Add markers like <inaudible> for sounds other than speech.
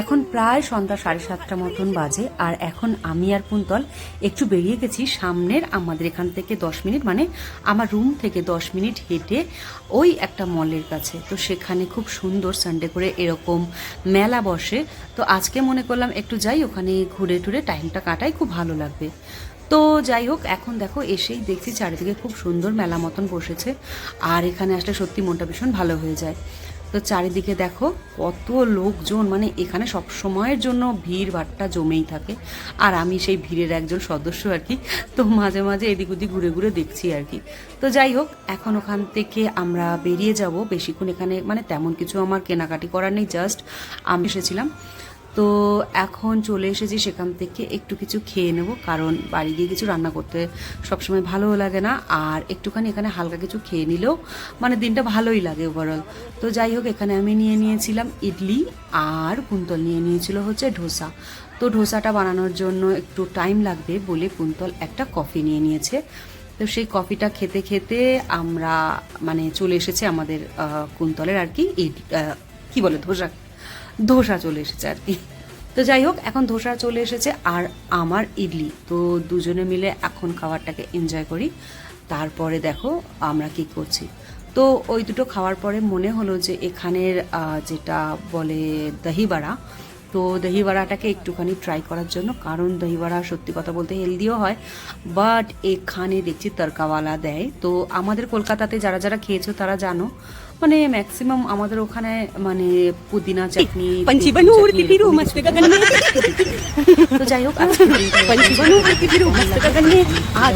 এখন প্রায় সন্ধ্যা সাড়ে সাতটা মতন বাজে, আর এখন আমি আর কুন্তল একটু বেরিয়ে গেছি সামনের আমাদের এখান থেকে দশ মিনিট মানে আমার রুম থেকে দশ মিনিট হেঁটে ওই একটা মলের কাছে। তো সেখানে খুব সুন্দর সানডে করে এরকম মেলা বসে। তো আজকে মনে করলাম একটু যাই, ওখানে ঘুরে টুরে টাইমটা কাটাই, খুব ভালো লাগবে। তো যাই হোক, এখন দেখো এসেই দেখছি চারিদিকে খুব সুন্দর মেলা মতন বসেছে, আর এখানে আসলে সত্যি মনটা ভীষণ ভালো হয়ে যায়। তো চারিদিকে দেখো কত লোকজন মানে এখানে সব সময়ের জন্য ভিড় ভাট্টা জমেই থাকে। আর আমি সেই ভিড়ের একজন সদস্য আর কি, তো মাঝে মাঝে এদিক ওদিক ঘুরে ঘুরে দেখছি আর কি। তো যাই হোক, এখন ওখান থেকে আমরা বেরিয়ে যাব। বেশিক্ষণ এখানে মানে তেমন কিছু আমার কেনাকাটি করার নেই, জাস্ট আমি এসেছিলাম। তো এখন চলে এসেছি সেখান থেকে একটু কিছু খেয়ে নেব, কারণ বাড়ি গিয়ে কিছু রান্না করতে সবসময় ভালোও লাগে না। আর একটুখানি এখানে হালকা কিছু খেয়ে নিলেও মানে দিনটা ভালোই লাগে ওভারঅল তো যাই হোক, এখানে আমি নিয়ে নিয়েছিলাম ইডলি আর কুন্তল নিয়ে নিয়েছিল হচ্ছে ডোসা তো ডোসাটা বানানোর জন্য একটু টাইম লাগবে বলে কুন্তল একটা কফি নিয়ে নিয়েছে। তো সেই কফিটা খেতে খেতে আমরা মানে চলে এসেছে আমাদের কুন্তলের আর কি কি বলে ধোসা ধোসা চলে এসেছে আর কি। তো যাই হোক, এখন ধোসা চলে এসেছে আর আমার ইডলি। তো দুজনে মিলে এখন খাবারটাকে এনজয় করি। তারপরে দেখো আমরা কি করছি। তো ওই দুটো খাওয়ার পরে মনে হলো যে এখানের যেটা বলে দহিবাড়া তো দহিবড়াটাকে একটুখানি ট্রাই করার জন্য কারণ দহিবড়া সত্যি কথা বলতে হেলদিও হয় বাট এখানে দেখছি তরকাওয়ালা দেয়। তো আমাদের কলকাতাতে যারা যারা খেয়েছো তারা জানো মানে ম্যাক্সিমাম আমাদের ওখানে মানে পুদিনা চাটনি তো যাই হোক <laughs> আর